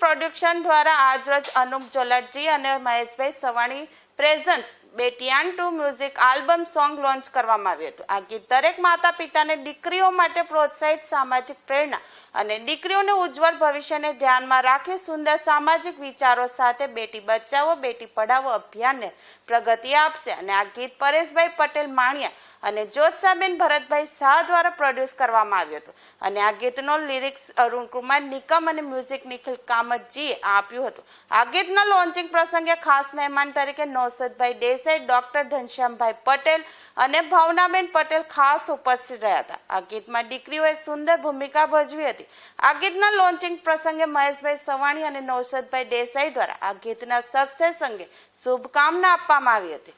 Production દ્વારા આજરોજ અનુપ જોલટજી અને Maheshbhai Savani presence Betiyan two music album song launch કરવામાં આવ્યું હતું. આ ગીત દરેક માતા પિતાને દીકરીઓ માટે પ્રોત્સાહિત સામાજિક પ્રેરણા અને દીકરીઓને ઉજ્જવળ ભવિષ્યને ધ્યાનમાં રાખી સુંદર સામાજિક વિચારો સાથે બેટી બચાવો, બેટી પઢાવો અભિયાનને પ્રગતિ આપશે. અને આ ગીત પરેશભાઈ પટેલ માણિયા અને જ્યોત્સાબેન ભરતભાઈ શાહ દ્વારા પ્રોડ્યુસ કરવામાં આવ્યું હતું. અને આ ગીતનો લિરિક્સ અરુણ કુમાર, નિકમ અને મ્યુઝિક નિખિલ કામતજીએ આપ્યું હતું. આ ગીતના લોન્ચિંગ પ્રસંગે ખાસ મહેમાન તરીકે નૌસદભાઈ દેસાઈ ડોક્ટર ઘનશ્યામભાઈ પટેલ અને ભાવનાબેન પટેલ ખાસ ઉપસ્થિત રહ્યા હતા. આ ગીતમાં દીકરીઓએ સુંદર ભૂમિકા ભજવી હતી. આ ગીતના લોન્ચિંગ પ્રસંગે મહેશભાઈ સવાણી અને નૌસદભાઈ દેસાઈ દ્વારા આ ગીતના સક્સેસ અંગે શુભકામના આપવામાં આવી હતી.